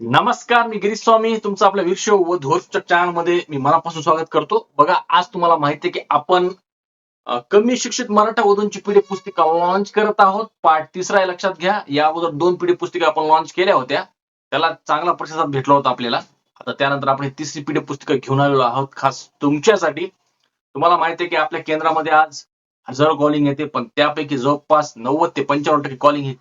नमस्कार मी गिरीश स्वामी. तुमचं आपल्या विश्व व धोरच्या चॅनलमध्ये मी मनापासून स्वागत करतो. बघा आज तुम्हाला माहिती आहे की आपण कमी शिक्षित मराठा वधूंची पिढी पुस्तिका लॉन्च करत आहोत. पार्ट तिसरा आहे लक्षात घ्या. या अगोदर दोन पिढी पुस्तिका आपण लॉन्च केल्या होत्या. त्याला चांगला प्रतिसाद भेटला होता आपल्याला. आता त्यानंतर आपण तिसरी पिढी पुस्तिका घेऊन आलेलो आहोत खास तुमच्यासाठी. तुम्हाला माहिती आहे की आपल्या केंद्रामध्ये आज हजारो कॉलिंग येते पण त्यापैकी जवळपास नव्वद ते पंचावन्न टक्के कॉलिंग ही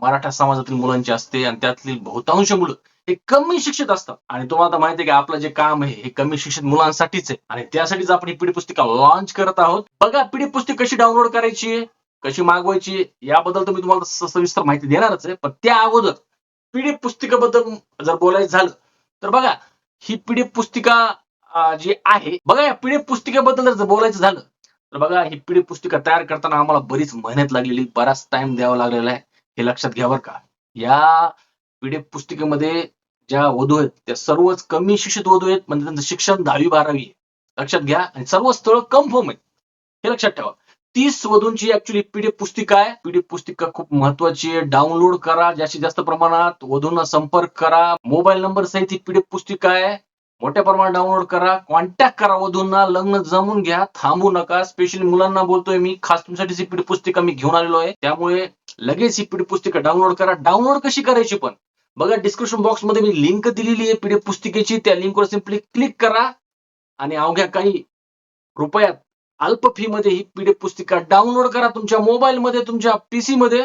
मराठा समाजातील मुलांची असते आणि त्यातील बहुतांश मुलं हे कमी शिक्षित असतात. आणि तुम्हाला माहिती आहे की आपलं जे काम आहे हे कमी शिक्षित मुलांसाठीच आहे. आणि त्यासाठीच आपण ही पिढी पुस्तिका लॉन्च करत आहोत. बघा पिढी पुस्तिका कशी डाउनलोड करायची आहे कशी मागवायची याबद्दल तुम्ही तुम्हाला सविस्तर माहिती देणारच आहे. पण त्या अगोदर पीडीएफ पुस्तिकेबद्दल जर बोलायचं झालं तर बघा ही पिढी पुस्तिका जी आहे बघा या पीडीएफ पुस्तिकेबद्दल जर बोलायचं झालं तर बघा ही पिढी पुस्तिका तयार करताना आम्हाला बरीच मेहनत लागलेली बराच टाइम द्यावा लागलेला आहे. हे लक्षात घ्या बरं का. या पीडीएफ पुस्तिकेमध्ये ज्या वधू आहेत त्या सर्वच कमी शिक्षित वधू आहेत म्हणजे त्यांचं शिक्षण दहावी बारावी आहे. लक्षात घ्या आणि सर्व स्थळ कन्फर्म आहेत. हे लक्षात ठेवा. तीस वधूंची ऍक्च्युली पीडीएफ पुस्तिका आहे. पीडीएफ पुस्तिका खूप महत्वाची आहे. डाउनलोड करा जास्तीत जास्त प्रमाणात. वधूंना संपर्क करा. मोबाईल नंबर सहित ही पीडीएफ पुस्तिका आहे. मोठ्या प्रमाणात डाउनलोड करा. कॉन्टॅक्ट करा वधूंना. लग्न जमून घ्या. थांबू नका. स्पेशली मुलांना बोलतोय मी खास तुमच्यासाठी ही पीडीएफ पुस्तिका मी घेऊन आलेलो आहे. त्यामुळे लगेच ही पीडीएफ पुस्तिका डाउनलोड करा. डाउनलोड कशी करायची पण? बघा डिस्क्रिप्शन बॉक्समध्ये मी लिंक दिलेली आहे पीडीएफ पुस्तिकेची. त्या लिंकवर सिम्पली क्लिक करा आणि अवघ्या काही रुपयात अल्प फी मध्ये ही पीडीएफ पुस्तिका डाउनलोड करा तुमच्या मोबाईल मध्ये तुमच्या पीसी मध्ये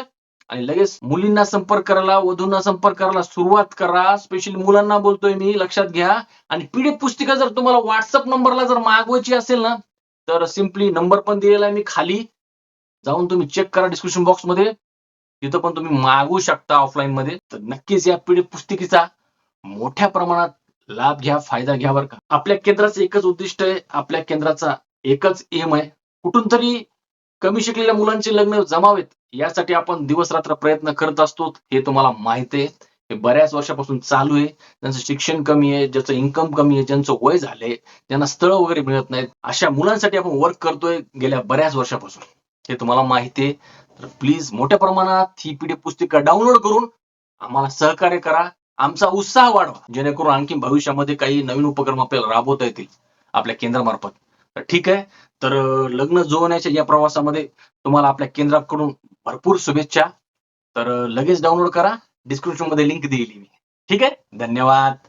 आणि लगेच मुलींना संपर्क करायला वधूंना संपर्क करायला सुरुवात करा. स्पेशली मुलांना बोलतोय मी लक्षात घ्या. आणि पीडीएफ पुस्तिका जर तुम्हाला व्हॉट्सअप नंबरला जर मागवायची असेल ना तर सिम्पली नंबर पण दिलेला आहे मी खाली. जाऊन तुम्ही चेक करा डिस्क्रिप्शन बॉक्समध्ये. तिथं पण तुम्ही मागवू शकता ऑफलाईन मध्ये. तर नक्कीच या पिढी पुस्तिकेचा मोठ्या प्रमाणात लाभ घ्या फायदा घ्या बरं का. आपल्या केंद्राचं एकच उद्दिष्ट आहे आपल्या केंद्राचा एकच एम आहे. कुठून तरी कमी शिकलेल्या मुलांचे लग्न जमावेत यासाठी आपण दिवस रात्र प्रयत्न करत असतो. हे तुम्हाला माहीत आहे. हे बऱ्याच वर्षापासून चालू आहे. ज्यांचं शिक्षण कमी आहे ज्याचं इन्कम कमी आहे ज्यांचं वय झालंय ज्यांना स्थळ वगैरे मिळत नाहीत. अशा मुलांसाठी आपण वर्क करतोय गेल्या बऱ्याच वर्षापासून. हे तुम्हाला माहिती आहे. तर प्लीज मोठ्या प्रमाणात ही पीडीएफ पुस्तिका डाउनलोड करून आम्हाला सहकार्य करा. आमचा उत्साह वाढवा. जेणेकरून आणखी भविष्यामध्ये काही नवीन उपक्रम आपल्याला राबवता येतील आपल्या केंद्रामार्फत. तर ठीक आहे. तर लग्न जुळवण्याच्या या प्रवासामध्ये तुम्हाला आपल्या केंद्राकडून भरपूर शुभेच्छा. तर लगेच डाउनलोड करा. डिस्क्रिप्शनमध्ये लिंक दिली मी. ठीक आहे? धन्यवाद.